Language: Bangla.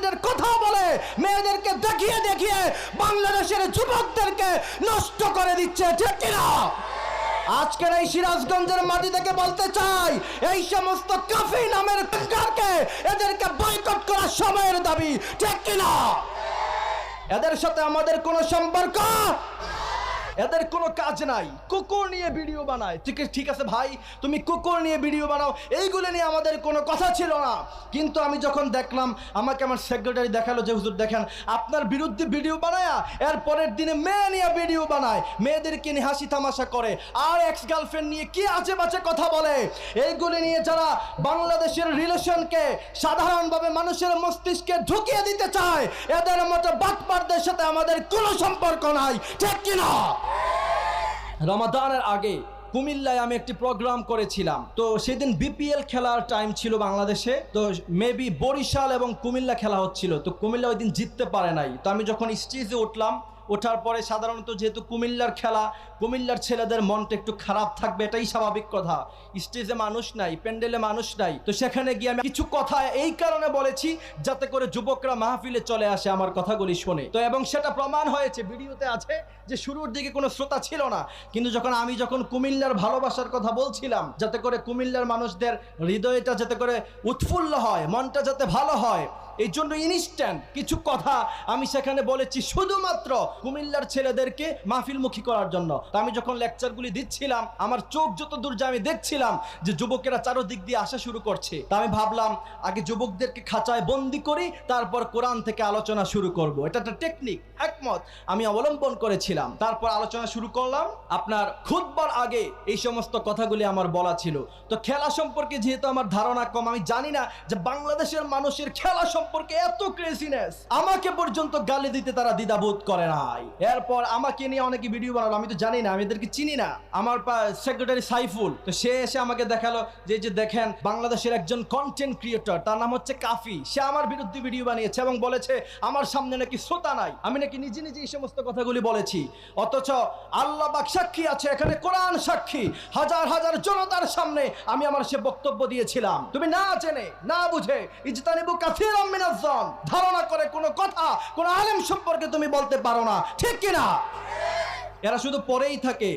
গার্লফ্রেন্ডের কথা বলে, মেয়েদেরকে দেখিয়ে দেখিয়ে বাংলাদেশের যুবকদেরকে নষ্ট করে দিচ্ছে, ঠিক কিনা? আজকের এই সিরাজগঞ্জের মাটি থেকে বলতে চাই, এই সমস্ত কাফি নামের কারকে এদেরকে বয়কট করার সময়ের দাবি, ঠিক কিনা? এদের সাথে আমাদের কোনো সম্পর্ক? এদের কোনো কাজ নাই। কুকুর নিয়ে ভিডিও বানায়। ঠিক ঠিক আছে ভাই, তুমি কুকুর নিয়ে ভিডিও বানাও। এইগুলো নিয়ে আমাদের কোনো কথা ছিল না। কিন্তু আমি যখন দেখলাম, আমাকে আমার সেক্রেটারি দেখাল যে, হুজুর, দেখেন, আপনার বিরুদ্ধে ভিডিও বানায়া, এর পরের দিনে মেয়ে নিয়ে ভিডিও বানায়। মেয়েদেরকে নিয়ে হাসি তামাশা করে। আর এক্স গার্লফ্রেন্ড নিয়ে কি আজে বাজে কথা বলে? এইগুলি নিয়ে যারা বাংলাদেশের রিলেশনকে সাধারণভাবে মানুষের মস্তিষ্কে ঢুকিয়ে দিতে চায়, এদের মতো বাটপারদের সাথে আমাদের কোনো সম্পর্ক নাই। ঠিক কিনা? রমাদানের আগে কুমিল্লায় আমি একটি প্রোগ্রাম করেছিলাম। তো সেদিন বিপিএল খেলার টাইম ছিল বাংলাদেশে। তো মেবি বরিশাল এবং কুমিল্লা খেলা হচ্ছিল। তো কুমিল্লা ওই দিন জিততে পারে নাই। তো আমি যখন স্টেজে উঠলাম ওঠার পরে সাধারণত যেহেতু কুমিল্লার খেলা, কুমিল্লার ছেলেদের মনটা একটু খারাপ থাকবে, এটাই স্বাভাবিক কথা। স্টেজে মানুষ নাই, প্যান্ডেলে মানুষ নাই। তো সেখানে গিয়ে আমি কিছু কথা এই কারণে বলেছি, যাতে করে যুবকরা মাহফিলে চলে আসে আমার কথাগুলি শোনে। তো এবং সেটা প্রমাণ হয়েছে, ভিডিওতে আছে যে শুরুর দিকে কোনো শ্রোতা ছিল না। কিন্তু যখন আমি যখন কুমিল্লার ভালোবাসার কথা বলছিলাম, যাতে করে কুমিল্লার মানুষদের হৃদয়টা যাতে করে উৎফুল্ল হয়, মনটা যাতে ভালো হয় এই জন্য ইনস্ট্যান্ট কিছু কথা আমি সেখানে বলেছি শুধুমাত্র কুমিল্লার ছেলেদেরকে মাহফিলমুখী করার জন্য। তো আমি যখন লেকচারগুলি দিচ্ছিলাম, আমার চোখ যত দূর যে আমি দেখছিলাম যে যুবকেরা চারোদিক দিয়ে আসা শুরু করছে। তা আমি ভাবলাম, আগে যুবকদেরকে খাঁচায় বন্দি করি, তারপর কোরআন থেকে আলোচনা শুরু করব। এটা একটা টেকনিক একমত। আমি অবলম্বন করেছিলাম। তারপর আলোচনা শুরু করলাম। আপনার খুদবার আগে এই সমস্ত কথাগুলি আমার বলা ছিল। তো খেলা সম্পর্কে যেহেতু আমার ধারণা কম, আমি জানি না যে বাংলাদেশের মানুষের খেলা সম্পর্কে এত ক্রেজিনেস আমাকে পর্যন্ত গালি দিতে তারা দ্বিধাবোধ করে নাই। এরপর আমাকে নিয়ে অনেকে ভিডিও বানালো, আমি তো জানি না, আমি এদেরকে চিনি না। আমার সেক্রেটারি সাইফুল, তো সে এসে আমাকে দেখাল যে যে দেখেন, বাংলাদেশের একজন কন্টেন্ট ক্রিয়েটর তার নাম হচ্ছে কাফি। সে আমার বিরুদ্ধে ভিডিও বানিয়েছে এবং বলেছে, আমার সামনে নাকি শ্রোতা নাই। আমি নাকি নিজে নিজে এই সমস্ত কথাগুলি বলেছি। অথচ আল্লাহ বাক সাক্ষী আছে, এখানে কোরআন সাক্ষী। হাজার হাজার জনতার সামনে আমি আমার সে বক্তব্য দিয়েছিলাম। তুমি না জেনে, না বুঝে, ইজতানিবু কাফির মিনাজ্জন ধারণা করে কোনো কথা, কোনো আলেম সম্পর্কে তুমি বলতে পারো না। ঠিক কিনা? এরা শুধু পরেই থাকে।